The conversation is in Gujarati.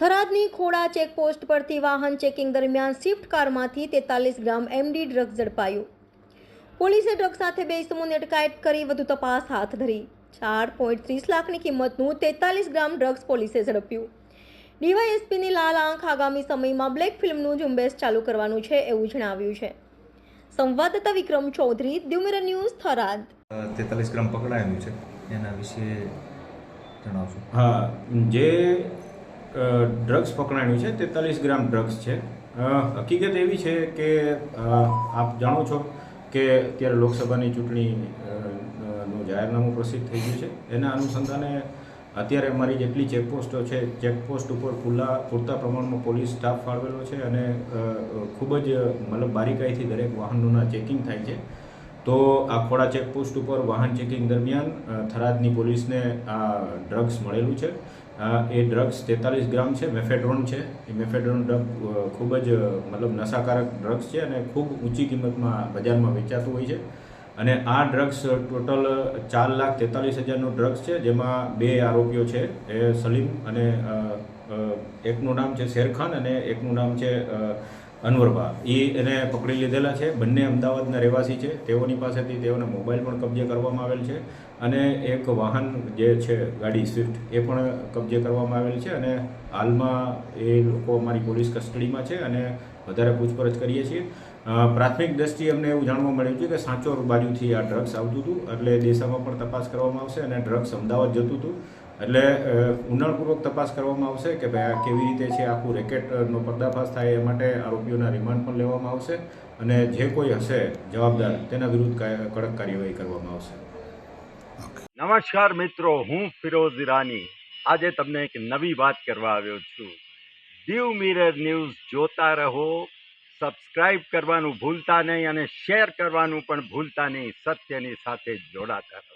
થરાદની ખોડા ચેકપોસ્ટ પરથી વાહન ચેકિંગ દરમિયાન સ્વિફ્ટ કારમાંથી તેતાલીસ ગ્રામ એમડી ડ્રગ્સ ઝડપાયું. પોલીસે ડ્રગ્સ સાથે બે ઇસમોની અટકાયત કરી વધુ તપાસ હાથ ધરી. ચાર પોઈન્ટ ત્રીસ લાખની કિંમતનું તેતાલીસ ગ્રામ ડ્રગ્સ પોલીસે ઝડપ્યું. ડીવાયએસપીની લાલ આંખ આગામી સમયમાં બ્લેક ફિલ્મનું ઝુંબેશ ચાલુ કરવાનું છે એવું જણાવ્યું છે. સંવાદદાતા વિક્રમ ચૌધરી દ્યુમિરન ન્યૂઝ થરાદ. તેતાલીસ ગ્રામ પકડાયેલું છે. એના વિશે જણાવશો. હા જે ડ્રગ્સ પકડાયું છે, તેતાલીસ ગ્રામ ડ્રગ્સ છે. હકીકત એવી છે કે આપ જાણો છો કે અત્યારે લોકસભાની ચૂંટણી નું જાહેરનામું પ્રસિદ્ધ થઈ ગયું છે. એના અનુસંધાને અત્યારે અમારી જેટલી ચેકપોસ્ટો છે, ચેકપોસ્ટ ઉપર ખુલ્લા, પૂરતા પ્રમાણમાં પોલીસ સ્ટાફ ફાળવેલો છે અને ખૂબ જ મતલબ બારીકાઈથી દરેક વાહનોના ચેકિંગ થાય છે. તો આ ખોડા ચેકપોસ્ટ ઉપર વાહન ચેકિંગ દરમિયાન થરાદની પોલીસને આ ડ્રગ્સ મળેલું છે. એ ડ્રગ્સ તેતાલીસ ગ્રામ છે, મેફેડ્રોન છે. એ મેફેડ્રોન ડ્રગ ખૂબ જ મતલબ નશાકારક ડ્રગ્સ છે અને ખૂબ ઊંચી કિંમતમાં બજારમાં વેચાતું હોય છે. અને આ ડ્રગ્સ ટોટલ ચાર લાખ તેતાલીસ હજારનું ડ્રગ્સ છે, જેમાં બે આરોપીઓ છે, એ સલીમ અને એકનું નામ છે શેરખાન અને એકનું નામ છે અ, અનવરબા એ એને પકડી લીધેલા છે. બંને અમદાવાદના રહેવાસી છે. તેઓની પાસેથી તેઓના મોબાઈલ પણ કબજે કરવામાં આવેલ છે અને એક વાહન જે છે ગાડી સ્વિફ્ટ એ પણ કબજે કરવામાં આવેલ છે અને હાલમાં એ લોકો અમારી પોલીસ કસ્ટડીમાં છે અને વધારે પૂછપરછ કરીએ છીએ. પ્રાથમિક દ્રષ્ટિએ અમને એવું જાણવા મળ્યું છે કે સાંચોર બાજુથી આ ડ્રગ્સ આવતું હતું. એટલે દેશામાં પણ તપાસ કરવામાં આવશે અને ડ્રગ્સ અમદાવાદ જતું હતું. એટલે ઊંડાણપૂર્વક તપાસ કરવામાં આવશે કે ભાઈ આ કેવી રીતે છે આખું રેકેટનો પર્દાફાશ થાય એ માટે આરોપીઓના રિમાન્ડ પણ લેવામાં આવશે અને જે કોઈ હશે જવાબદાર તેના વિરુદ્ધ કડક કાર્યવાહી કરવામાં આવશે. નમસ્કાર મિત્રો હું ફિરોઝ ઈરાની. આજે તમને એક નવી વાત કરવા આવ્યો છું. દીવ મિરર ન્યૂઝ જોતા રહો સબસ્ક્રાઇબ કરવાનું ભૂલતા નહીં અને શેર કરવાનું પણ ભૂલતા નહીં સત્યની સાથે જોડાતા રહો.